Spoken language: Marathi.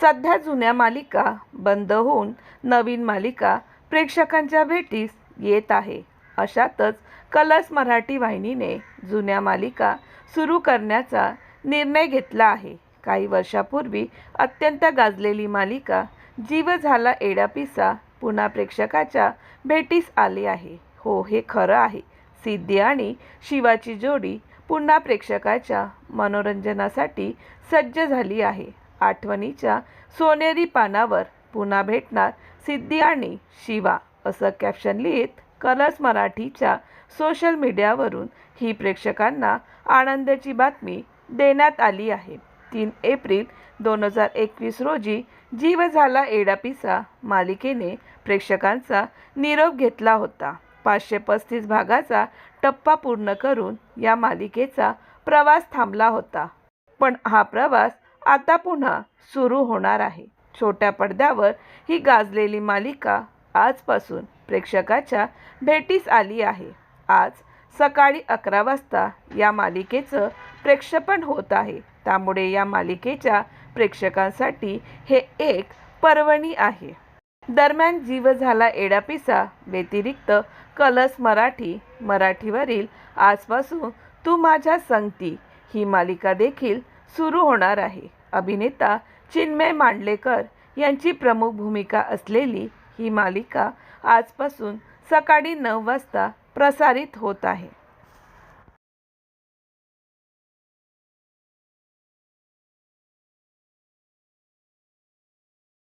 सध्या जुन्या मालिका बंद होऊन नवीन मालिका प्रेक्षकांच्या भेटीस येत आहे. अशातच कलर्स मराठी वाहिनीने जुन्या मालिका सुरू करण्याचा निर्णय घेतला आहे. काही वर्षापूर्वी अत्यंत गाजलेली मालिका जीव झाला एडापिसा पुन्हा प्रेक्षकाच्या भेटीस आली आहे. हो हे खरं आहे. सिद्धी आणि शिवाची जोडी पुन्हा प्रेक्षकाच्या मनोरंजनासाठी सज्ज झाली आहे. आठवणीच्या सोनेरी पानावर पुन्हा भेटणार सिद्धी आणि शिवा असं कॅप्शन लिहित कलर्स मराठीच्या सोशल मीडियावरून ही प्रेक्षकांना आनंदाची बातमी देण्यात आली आहे. तीन एप्रिल दोन हजार एकवीस रोजी जीव झाला एडापिसा मालिकेने प्रेक्षकांचा निरोप घेतला होता. पाचशे पस्तीस भागाचा टप्पा पूर्ण करून या मालिकेचा प्रवास थांबला होता. पण हा प्रवास आता पुन्हा सुरू होणार आहे. छोट्या पडद्यावर ही गाजलेली मालिका आजपासून प्रेक्षकाच्या भेटीस आली आहे. आज सकाळी अकरा वाजता या मालिकेचं प्रेक्षेपण होत आहे. त्यामुळे या मालिकेच्या प्रेक्षकांसाठी हे एक पर्वणी आहे. दरम्यान जीव झाला एडापिसा व्यतिरिक्त कलस मराठी मराठीवरील आजपासून तू माझ्या संगती ही मालिका देखील सुरू होणार आहे. अभिनेता चिन्मय मांडलेकर यांची प्रमुख भूमिका असलेली ही मालिका आजपासून सकाळी नऊ वाजता प्रसारित होत आहे.